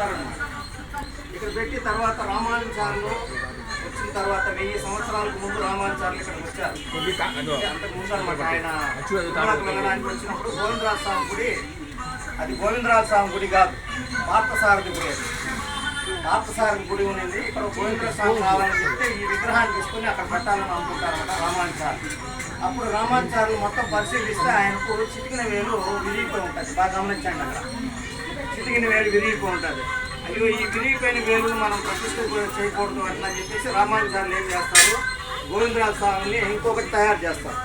పెట్టారన్నమాట ఇక్కడ పెట్టి తర్వాత రామానుచారులు వచ్చిన తర్వాత వెయ్యి సంవత్సరాలకు ముందు రామానుచారులు ఇక్కడికి వచ్చారు. అంటే అంతకు ముందు అనమాట ఆయన వెళ్ళడానికి వచ్చినప్పుడు గోవిందరాజ స్వామి గుడి అది గోవిందరాజ స్వామి గుడి కాదు పార్థసారథి గుడి అది. పార్థసారథి గుడి ఉన్నది. ఇక్కడ గోవిందరాజ స్వామి కావాలని చెప్తే ఈ విగ్రహాన్ని తీసుకుని అక్కడ పెట్టాలని అనుకుంటారన్నమాట రామానుచారులు అప్పుడు రామానుచారులు మొత్తం పరిశీలిస్తే ఆయనకు చిటికిన వేలు విరిగిపోయి ఉంటుంది బాగా గమనించండి అక్కడ. చిటికిన వేలు విరిగిపోయి ఉంటుంది. అయ్యో ఈ విరిగిపోయిన వేలును మనం ప్రతిష్ట చేయకూడదు అట్లా అని చెప్పేసి రామానుచారులు ఏం చేస్తారు? గోవిందరాజ స్వామిని ఇంకొకటి తయారు చేస్తారు.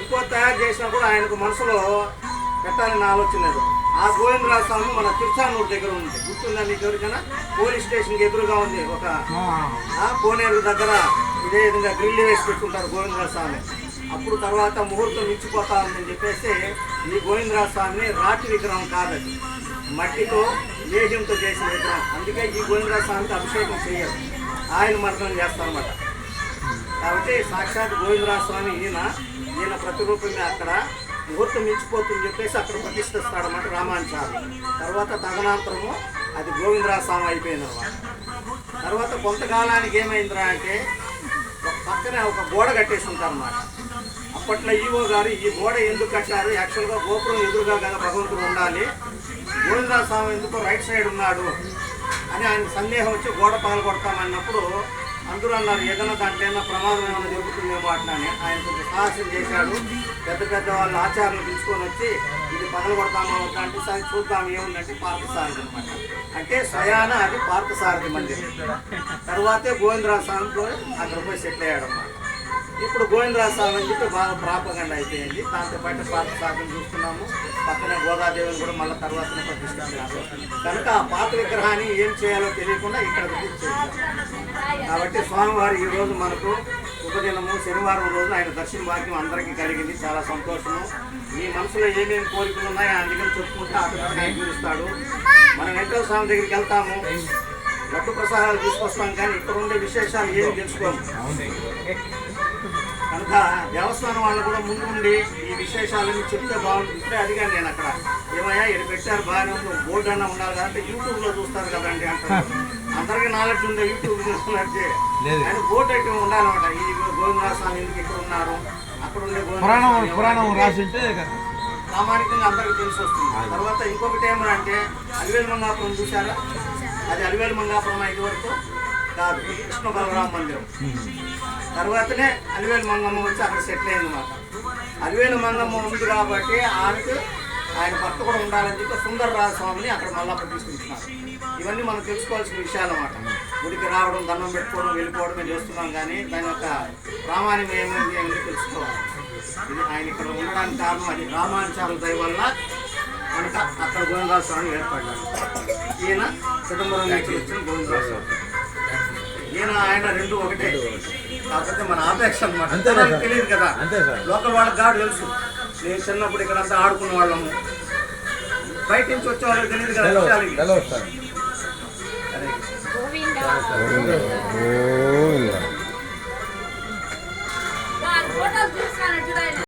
ఇంకో తయారు చేసినప్పుడు ఆయనకు మనసులో పెట్టాలని ఆలోచన లేదు. ఆ గోవిందరాజ స్వామి మన తిరుచానూరు దగ్గర ఉంది. గుర్తుందా మీకు ఎవరికైనా? పోలీస్ స్టేషన్కి ఎదురుగా ఉంది ఒక ఆ. కోనేరు దగ్గర ఇదే విధంగా గ్రిల్ వేసి పెట్టుకుంటారు గోవిందరాజ స్వామి. అప్పుడు తర్వాత ముహూర్తం ఇచ్చిపోతా ఉందని చెప్పేసి ఈ గోవిందరాజ స్వామిని రాతి విగ్రహం కాదది. మట్టితో లేజంతో చేసిన విగ్రహం అందుకే ఈ గోవిందరాజ స్వామికి అభిషేకం చేయరు ఆయన మరణం చేస్తారన్నమాట. కాబట్టి సాక్షాత్ గోవిందరాజ స్వామి ఈయన ఈయన ప్రతిరూపమే అక్కడ. ముహూర్తం మించిపోతుందని చెప్పేసి అక్కడ ప్రతిష్ఠిస్తాడన్నమాట రామానుచారు తర్వాత తదనంతరము అది గోవిందరాజ స్వామి అయిపోయిందన్నమాట. తర్వాత కొంతకాలానికి ఏమైందిరా అంటే ఒక పక్కనే ఒక గోడ కట్టేసి ఉంటారన్నమాట. అప్పట్లో ఈవో గారు ఈ గోడ ఎందుకు కట్టారు? యాక్చువల్గా గోపురం ఎదురుగా కదా భగవంతుడు ఉండాలి. గోవిందరాజ స్వామి ఎందుకు రైట్ సైడ్ ఉన్నాడు అని ఆయన సందేహం వచ్చి గోడ పగలగొడతామన్నప్పుడు అందరూ అన్నారు ఏదైనా దాంట్లో ఏమైనా ప్రమాదం ఏమైనా జరుగుతుందేమో అట్లా ఆయన కొంచెం సాహసం చేశాడు. పెద్ద పెద్ద వాళ్ళు ఆచారాలు తీసుకొని వచ్చి ఇది పగలగొడతామో వద్దా అంటే సరే చూద్దాం ఏముందంటే పార్థసారథి అనమాట అంటే స్వయాన అది పార్థసారథి మందిరం. తర్వాతే గోవిందరాజ స్వామితో అక్కడ పోయి సెటిల్ అయ్యాడు అన్నమాట ఇప్పుడు గోవిందరాజ స్వామి అని చెప్పి బాగా ప్రాపగండ అయిపోయింది. దాంతోపాటు పాత శాఖను చూస్తున్నాము. పక్కనే గోదాదేవిని కూడా మళ్ళీ తర్వాతనే ప్రతిష్ఠించారు కనుక ఆ పాత విగ్రహాన్ని ఏం చేయాలో తెలియకుండా ఇక్కడ ప్రతిష్ఠించారు కాబట్టి స్వామివారు ఈ రోజు మనకు శుభదినము. శనివారం రోజు ఆయన దర్శన భాగ్యం అందరికీ కలిగింది. చాలా సంతోషము. మీ మనసులో ఏమేమి కోరికలు ఉన్నాయో అందుకని చెప్పుకుంటే అతను తీరుస్తాడు మనం వెంకట స్వామి దగ్గరికి వెళ్తాము. లడ్డు ప్రసాదాలు తీసుకొస్తాం కానీ ఇక్కడ ఉండే విశేషాలు ఏమి తెలుసుకోము. కనుక దేవస్థానం వాళ్ళు కూడా ముందు ఉండి ఈ విశేషాలన్నీ చెప్తే బాగుంటుంది. ఇప్పుడే అడిగాను నేను అక్కడ. ఏమయ్యా ఇక్కడ పెట్టారు బాగానే ఉంది బోర్డు అన్న ఉండాలి కదా అంటే యూట్యూబ్లో చూస్తారు కదండి అంటారు. అందరికీ నాలెడ్జ్ ఉండే యూట్యూబ్ చూస్తున్నట్టే కానీ బోర్డు అయితే ఉండాలన్నమాట. ఈ గోవిందరాజ స్వామి ఎందుకు ఇక్కడ ఉన్నారు? అక్కడ ఉండే పురాణం పురాణం అంటే రాసింటే ప్రామాణికంగా అందరికీ తెలిసి వస్తుంది. తర్వాత ఇంకొకటి ఏమంటే అలివేలు మంగాపురం చూసారా అది అలివేలు మంగాపురం ఇది వరకు కాదు కృష్ణ బలరామ మందిరం. తర్వాతనే అలివేలు మంగమ్మ వచ్చి అక్కడ సెటిల్ అయింది అనమాట అలివేలు మంగమ్మ ఉంది కాబట్టి ఆమెకు ఆయన భర్త కూడా ఉండాలని చెప్పి సుందరరాజ స్వామిని అక్కడ మళ్ళా ప్రతిష్ఠించినారు ఇవన్నీ మనం తెలుసుకోవాల్సిన విషయాలు అన్నమాట. గుడికి రావడం దండం పెట్టుకోవడం వెళ్ళిపోవడమే చేస్తున్నాం కానీ దాని యొక్క ప్రామాణికం ఏమైంది అనేది తెలుసుకోవాలి. ఇది ఆయన ఇక్కడ ఉండడానికి కారణం అది రామానుచారుల దయ వల్ల మనకు అక్కడ గోవిందరాజ స్వామి ఏర్పడ్డాడు. ఈయన చిదంబరం నుంచి వచ్చిన గోవిందరాజ స్వామి ఈయన ఆయన రెండు ఒకటే. కాకపోతే మన ఆపేక్ష అనమాట. తెలియదు కదా. లోకల్ వాళ్ళకి గాడు తెలుసు. నేను చిన్నప్పుడు ఇక్కడ అంతా ఆడుకున్న వాళ్ళము బయట నుంచి వచ్చే వాళ్ళకి తెలియదు కదా విషయాలు